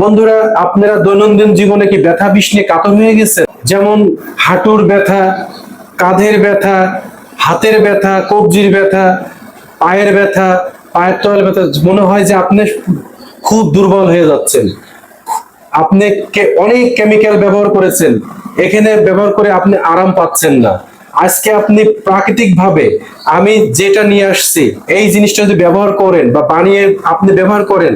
বন্ধুরা, আপনারা দৈনন্দিন জীবনে কি ব্যথা বিষ নিয়ে কাতর হয়ে গেছে যেমন হাঁটুর ব্যথা, কাঁধের ব্যথা, হাতের ব্যথা, কবজির ব্যথা, পায়ের ব্যথা, পায়ের তলার ব্যথা, মনে হয় যে আপনি খুব দুর্বল হয়ে যাচ্ছেন। আপনি অনেক কেমিক্যাল ব্যবহার করেছেন। এখানে ব্যবহার করে আপনি আরাম পাচ্ছেন না। আজকে আপনি প্রাকৃতিক ভাবে আমি যেটা নিয়ে আসছি, এই জিনিসটা যদি ব্যবহার করেন বা বানিয়ে আপনি ব্যবহার করেন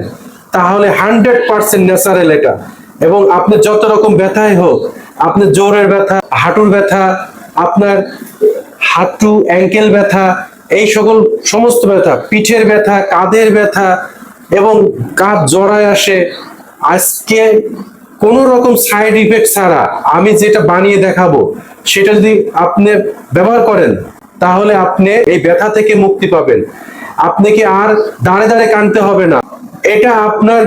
তাহলে হান্ড্রেড পার্সেন্ট ন্যাচারাল এটা। এবং আপনি যত রকম ব্যথাই হোক, আপনি জোরের ব্যথা, হাঁটুর ব্যথা, আপনার হাঁটু, অ্যাঙ্কেল ব্যথা, এই সকল সমস্ত ব্যথা, পিঠের ব্যথা, কাঁধের ব্যথা এবং কাঁধ জড়ায় আসে, আজকে কোন রকম সাইড ইফেক্ট ছাড়া আমি যেটা বানিয়ে দেখাবো, সেটা যদি আপনি ব্যবহার করেন, তাহলে আপনি এই ব্যথা থেকে মুক্তি পাবেন। আপনাকে আর দাঁড়ে দাঁড়ে কানতে হবে না? এটা আপনার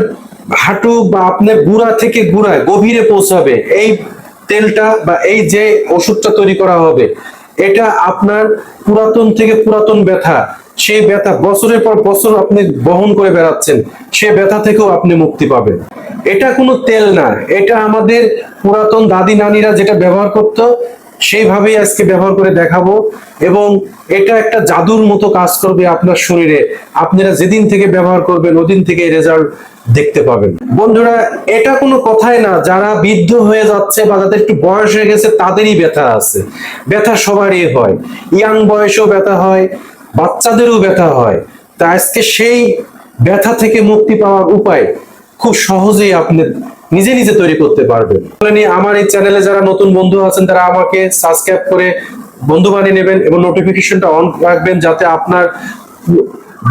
হাঁটু বা আপনার গুড়া থেকে গুড়ায় গভীরে পৌঁছাবে। এই তেলটা বা এই যে ওষুধটা তৈরি করা হবে, এটা আপনার পুরাতন থেকে পুরাতন ব্যথা, সেই ব্যথা বছরের পর বছর আপনি বহন করে বেড়াচ্ছেন, সে ব্যথা থেকেও আপনি মুক্তি পাবেন। এটা কোনো তেল না, এটা আমাদের পুরাতন দাদি নানিরা যেটা ব্যবহার করত সেইভাবেই আজকে ব্যবহার করে দেখাবো এবং এটা একটা জাদুর মতো কাজ করবে আপনার শরীরে। আপনারা যেদিন থেকে ব্যবহার করবেন, ওদিন থেকে রেজাল্ট দেখতে পাবেন। বন্ধুরা, এটা কোনো কথাই না। যারা বৃদ্ধ হয়ে যাচ্ছে বা যাদের একটু বয়স হয়ে গেছে, তাদেরই ব্যথা আছে। ব্যথা সবারই হয়। ইয়াং বয়সেও ব্যথা হয়, বাচ্চাদেরও ব্যথা হয়। তা আজকে সেই ব্যথা থেকে মুক্তি পাওয়ার উপায় খুব সহজেই আপনি নিজে নিজে তৈরি করতে পারবেন। আমার এই চ্যানেলে যারা নতুন বন্ধু আছেন, তারা আমাকে সাবস্ক্রাইব করে বন্ধু বানিয়ে নেবেন এবং নোটিফিকেশনটা অন রাখবেন যাতে আপনার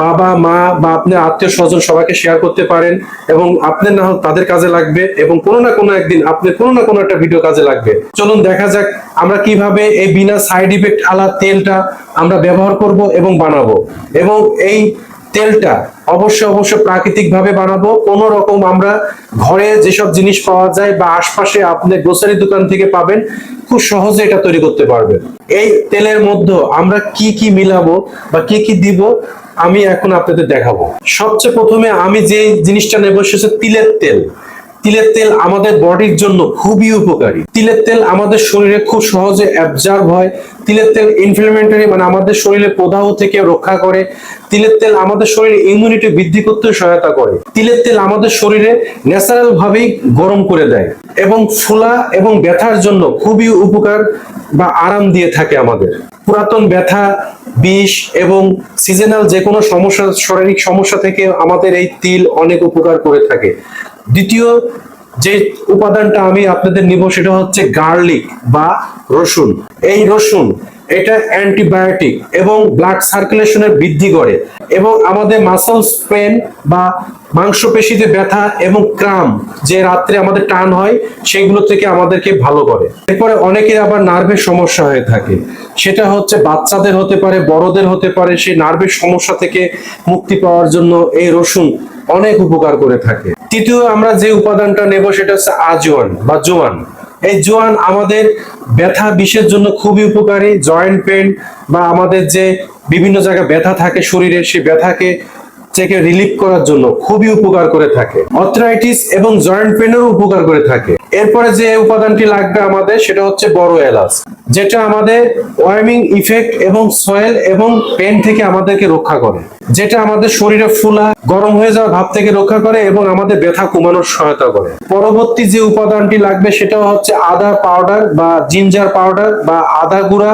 বাবা, মা বা আপনার আত্মীয় স্বজন সবাইকে শেয়ার করতে পারেন এবং আপনার না হোক তাদের কাজে লাগবে এবং কোনো না কোনো একদিন আপনার কোনো না কোনো একটা ভিডিও কাজে লাগবে। চলুন দেখা যাক আমরা কীভাবে এই বিনা সাইড ইফেক্ট আলা তেলটা আমরা ব্যবহার করব এবং বানাবো। এবং এই তেলটা অবশ্য অবশ্য প্রাকৃতিক ভাবে বানাবো। কোন রকম আমরা ঘরে যেসব জিনিস পাওয়া যায় বা আশপাশে আপনি গ্রোসারি দোকান থেকে পাবেন, খুব সহজে এটা তৈরি করতে পারবেন। এই তেলের মধ্যে আমরা কি কি মিলাবো বা কি কি দিব, আমি এখন আপনাদের দেখাবো। সবচেয়ে প্রথমে আমি যে জিনিসটা নেব সে তিলের তেল। তিলের তেল আমাদের বডির জন্য খুবই উপকারী। তিলের তেল আমাদের শরীরে খুব সহজে অ্যাবজার্ভ হয়। তিলের তেল ইনফ্লামেটরি মানে আমাদের শরীরে প্রদাহ থেকে রক্ষা করে। তিলের তেল আমাদের শরীরে ইমিউনিটি বৃদ্ধি করতে সহায়তা করে। তিলের তেল আমাদের শরীরে ন্যাচারাল ভাবেই গরম করে দেয় এবং ফোলা এবং ব্যথার জন্য খুবই উপকার বা আরাম দিয়ে থাকে আমাদের। পুরাতন ব্যথা, বিষ এবং সিজনাল যে কোনো সমস্যা, শারীরিক সমস্যা থেকে আমাদের এই তিল অনেক উপকার করে থাকে। দ্বিতীয় যে উপাদানটা আমি আপনাদের নিব সেটা হচ্ছে গার্লিক বা রসুন। এই রসুন, এটা অ্যান্টিবায়োটিক এবং ব্লাড সার্কুলেশনের বৃদ্ধি করে এবং আমাদের মাসলস পেন বা মাংসপেশিতে ব্যথা এবং ক্রাম যে রাত্রে আমাদের টান হয়, সেগুলো থেকে আমাদেরকে ভালো করে। এরপরে অনেকের আবার নার্ভের সমস্যা হয়ে থাকে। সেটা হচ্ছে বাচ্চাদের হতে পারে, বড়দের হতে পারে, সেই নার্ভের সমস্যা থেকে মুক্তি পাওয়ার জন্য এই রসুন অনেক উপকার করে থাকে। তৃতীয়, আমরা যে উপাদানটা নেব সেটা হচ্ছে আজওয়ান বা জোয়ান। এই জোয়ান আমাদের ব্যথা বিষের জন্য খুবই উপকারী, জয়েন্ট পেন বা আমাদের যে বিভিন্ন জায়গায় ব্যথা থাকে শরীরে, সেই ব্যথাকে থেকে রিলিফ করার জন্য খুবই উপকার করে থাকে। অথরাইটিস এবং জয়েন্ট পেনেরও উপকার করে থাকে। এরপরে যে উপাদানটি লাগবে আমাদের, সেটা হচ্ছে বড় এলাচ। যেটা আমাদের ওয়ার্মিং ইফেক্ট এবং সয়েল এবং পেন থেকে আমাদেরকে রক্ষা করে। যেটা আমাদের শরীরে ফুলা, গরম হয়ে যাওয়া ভাব থেকে রক্ষা করে এবং আমাদের ব্যথা কমানোর সহায়তা করে। পরবর্তী যে উপাদানটি লাগবে সেটা হচ্ছে আদা পাউডার বা জিঞ্জার পাউডার বা আদা গুঁড়া,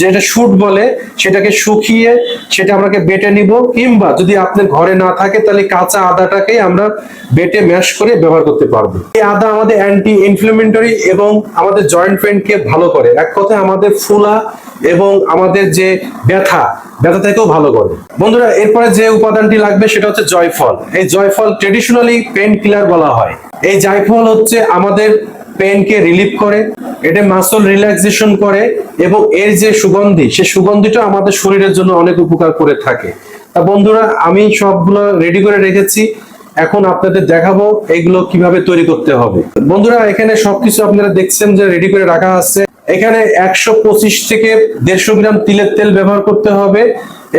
যেটা শুট বলে, সেটাকে শুকিয়ে সেটা আমাকে বেটে নিব কিংবা যদি আপনার ঘরে না থাকে তাহলে কাঁচা আদাটাকে আমরা বেটে ম্যাশ করে ব্যবহার করতে পারব। এই আদা আমাদের অ্যান্টি ইনফ্লামেটরি এবং আমাদের জয়েন্ট পেনকে ভালো করে। এক কথায় আমাদের ফুলা এবং আমাদের যে ব্যথা ব্যথা থেকেও ভালো করে। বন্ধুরা, এরপরে যে উপাদানটি লাগবে সেটা হচ্ছে জয়ফল। এই জয়ফল ট্রেডিশনালি পেন কিলার বলা হয়। এই জায়ফল হচ্ছে আমাদের পেনকে রিলিফ করে, এটা মাসল রিল্যাক্সেশন করে এবং এর যে সুগন্ধি, সে সুগন্ধিটা আমাদের শরীরের জন্য অনেক উপকার করে থাকে। তা বন্ধুরা, আমি সবগুলো রেডি করে রেখেছি। এখন আপনাদের দেখাবো এগুলো কীভাবে তৈরি করতে হবে। বন্ধুরা, এখানে সবকিছু আপনারা দেখছেন যে রেডি করে রাখা আছে। এখানে একশো পঁচিশ থেকে দেড়শো গ্রাম তিলের তেল ব্যবহার করতে হবে।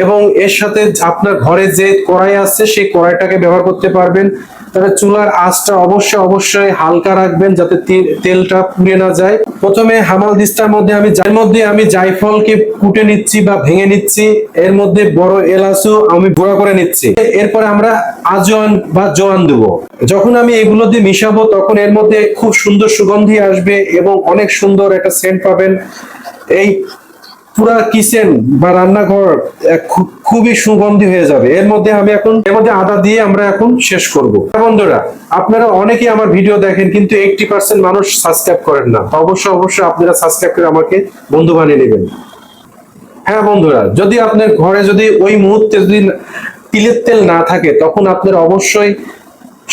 এবং এর সাথে আপনার ঘরে যে কড়াই আছে, সেই কড়াইটাকে ব্যবহার করতে পারবেন। তবে চুলার আঁচটা অবশ্যই অবশ্যই হালকা রাখবেন যাতে তেলটা পুড়ে না যায়। প্রথমে হামাল দিস্তার মধ্যে আমি যার মধ্যে আমি জায়ফলকে কুটে নিচ্ছি বা ভেঙে নিচ্ছি। এর মধ্যে বড় এলাচও আমি গুঁড়া করে নিচ্ছি। এরপরে আমরা আজওয়ান বা জোয়ান দেবো। যখন আমি এগুলো দিয়ে মিশাবো, তখন এর মধ্যে খুব সুন্দর সুগন্ধি আসবে এবং অনেক সুন্দর একটা সেন্ট পাবেন। এই পুরা কিচেন বা রান্নাঘর খুবই সুগন্ধি হয়ে যাবে। এর মধ্যে আমি এখন, এর মধ্যে আদা দিয়ে আমরা এখন শেষ করব। বন্ধুরা, আপনারা অনেকেই আমার ভিডিও দেখেন, কিন্তু এইটটি পার্সেন্ট মানুষ সাবস্ক্রাইব করেন না। অবশ্যই অবশ্যই আপনারা সাবস্ক্রাইব করে আমাকে বন্ধু বানিয়ে নেবেন। হ্যাঁ বন্ধুরা, যদি আপনার ঘরে যদি ওই মুহূর্তে যদি তিলের তেল না থাকে, তখন আপনারা অবশ্যই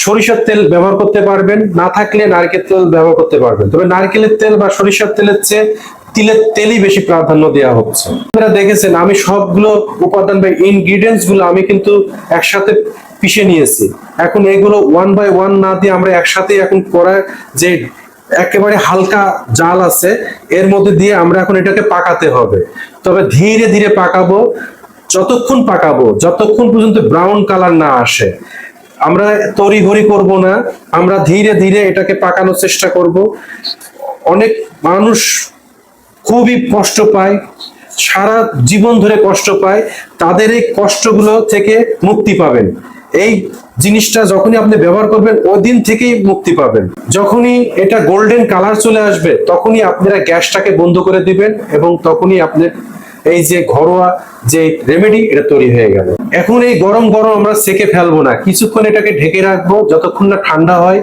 সরিষার তেল ব্যবহার করতে পারবেন। না থাকলে নারকেল তেল ব্যবহার করতে পারবেন। তবে নারকেলের তেল বা সরিষার তেলের চেয়ে তিলের তেলই বেশি প্রাধান্য দেওয়া হচ্ছে। আপনারা দেখেছেন, আমি সবগুলো উপাদান বা ইনগ্রিডিয়েন্টসগুলো আমি কিন্তু একসাথে পিষে নিয়েছি। এখন এগুলো ওয়ান বাই ওয়ান না দিয়ে আমরা একসাথে এখন করার যে একেবারে হালকা জাল আছে, এর মধ্যে দিয়ে আমরা এখন এটাকে পাকাতে হবে। তবে ধীরে ধীরে পাকাবো, যতক্ষণ পাকাবো, যতক্ষণ পর্যন্ত ব্রাউন কালার না আসে। আমরা তড়িঘড়ি করব না, আমরা ধীরে ধীরে এটাকে পাকানোর চেষ্টা করব। অনেক মানুষ খুবই কষ্ট পায়, সারা জীবন ধরে কষ্ট পায়, তাদের এই কষ্টগুলো থেকে মুক্তি পাবেন। এই জিনিসটা যখনই আপনি ব্যবহার করবেন ওই দিন থেকেই মুক্তি পাবেন। যখনই এটা গোল্ডেন কালার চলে আসবে, তখনই আপনারা গ্যাসটাকে বন্ধ করে দিবেন এবং তখনই আপনি এই যে ঘরোয়া যে রেমেডি এটা তৈরি হয়ে গেল। এখন এই গরম গরম আমরা সেকে ফেলব না। কিছুক্ষণ এটাকে ঢেকে রাখব, যতক্ষণ না ঠান্ডা হয়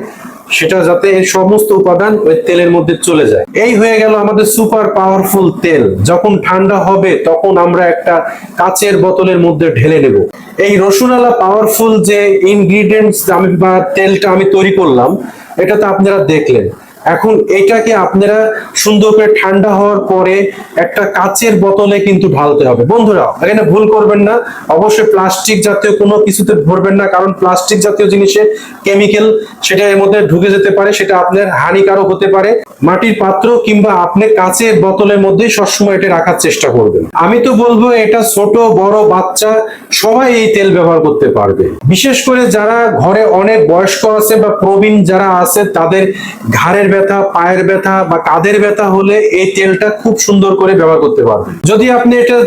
সেটা যাতে সমস্ত উপাদান ওই তেলের মধ্যে চলে যায়। এই হয়ে গেল আমাদের সুপার পাওয়ারফুল তেল। যখন ঠান্ডা হবে, তখন আমরা একটা কাচের বোতলের মধ্যে ঢেলে নেব। এই রসুনালা পাওয়ারফুল যে ইনগ্রিডিয়েন্টস আমি বা তেলটা আমি তৈরি করলাম এটা তো আপনারা দেখলেন। এখন এটাকে আপনারা সুন্দর করে ঠান্ডা হওয়ার পরে একটা কাচের বোতলে কিন্তু ঢালতে হবে। বন্ধুরা, এখানে ভুল করবেন না। অবশ্যই প্লাস্টিক জাতীয় কোনো কিছুতে ভরবেন না, কারণ প্লাস্টিক জাতীয় জিনিসে কেমিক্যাল সেটা এর মধ্যে ঢুকে যেতে পারে, সেটা আপনার হানিকারক হতে পারে। মাটির পাত্র কিংবা আপনি কাচের বোতলের মধ্যে সবসময় এটা রাখার চেষ্টা করবেন। আমি তো বলব, এটা ছোট, বড়, বাচ্চা, সবাই এই তেল ব্যবহার করতে পারবে। বিশেষ করে যারা ঘরে অনেক বয়স্ক আছে বা প্রবীণ যারা আছে, তাদের ঘাড়ের ব্যথা, পায়ের ব্যথা বা কাঁধের ব্যথা হলে এই তেলটা খুব সুন্দর করে ব্যবহার করতে পারবেন। যদি আপনি এটা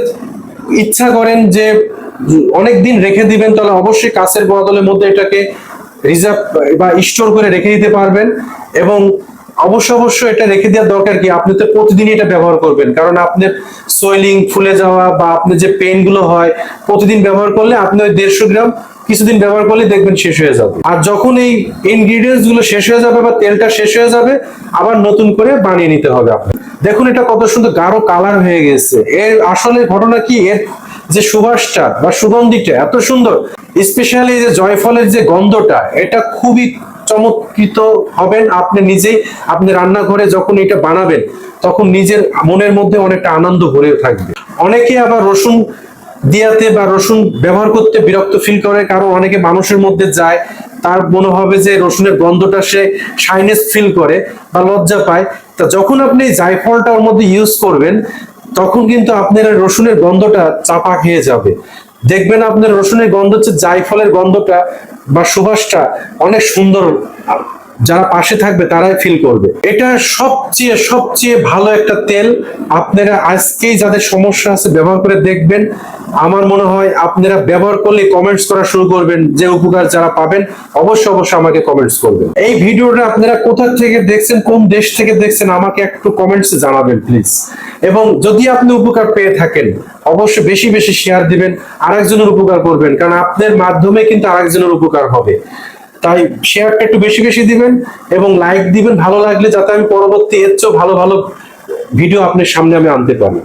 ইচ্ছা করেন যে অনেক দিন রেখে দিবেন, তাহলে অবশ্যই কাছের বদলের মধ্যে এটাকে রিজার্ভ বা স্টোর করে রেখে দিতে পারবেন এবং অবশ্য অবশ্য এটা রেখে দেওয়ার দরকার কি? আপনি তো প্রতিদিনই এটা ব্যবহার করবেন। কারণ আপনার সোয়েলিং ফুলে যাওয়া বা আপনার যে পেনগুলো হয়, প্রতিদিন ব্যবহার করলে আপনি ওই দেড়শো গ্রাম কিছুদিন ব্যবহার করলে দেখবেন শেষ হয়ে যাবে। আর যখন এই ইনগ্রিডিয়েন্টসগুলো শেষ হয়ে যাবে বা তেলটা শেষ হয়ে যাবে, আবার নতুন করে বানিয়ে নিতে হবে আপনার দেখুন এটা কত সুন্দর গাঢ় কালার হয়ে গেছে। এর আসলে ঘটনা কি? এর যে সুবাসটা বা সুগন্ধিটা এত সুন্দর স্পেশালি যে জয়ফলের যে গন্ধটা, এটা খুবই চমৎকৃত হবেন। আপনি নিজেই আপনি রান্নাঘরে যখন এটা বানাবেন, তখন নিজের মনের মধ্যে অনেকটা আনন্দ ভরে থাকবে। অনেকে আবার রসুন দিয়াতে বা রসুন ব্যবহার করতে বিরক্ত ফিল করে, কারণ অনেকে মানুষের মধ্যে যায়, তার মনে হবে যে রসুনের গন্ধটা সে শাইনেস ফিল করে বা লজ্জা পায়। তা যখন আপনি জায়ফলটা ওর মধ্যে ইউজ করবেন, তখন কিন্তু আপনার রসুনের গন্ধটা চাপা খেয়ে যাবে। দেখবেন আপনার রসুনের গন্ধ হচ্ছে জায়ফলের গন্ধটা বা সুবাসটা অনেক সুন্দর। যারা পাশে থাকবে তারাই ফিল করবে। এটা সবচেয়ে সবচেয়ে ভালো একটা তেল। আপনারা আজকেই যাদের সমস্যা আছে ব্যবহার করে দেখবেন। আমার মনে হয় আপনারা ব্যবহার করলে কমেন্টস করা শুরু করবেন, যে উপকার যারা পাবেন, অবশ্যই অবশ্যই আমাকে কমেন্টস করবেন। এই ভিডিওটা আপনারা কোথা থেকে দেখছেন, কোন দেশ থেকে দেখছেন, আমাকে একটু কমেন্টসে জানাবেন প্লিজ এবং যদি আপনি উপকার পেয়ে থাকেন, অবশ্যই বেশি বেশি শেয়ার দিবেন, আরেকজনের উপকার করবেন, কারণ আপনার মাধ্যমে কিন্তু আরেকজনের উপকার হবে। তাই শেয়ারটা একটু বেশি বেশি দিবেন এবং লাইক দিবেন ভালো লাগলে, যাতে আমি পরবর্তী এর চেয়েও ভালো ভালো ভিডিও আপনার সামনে আমি আনতে পারি।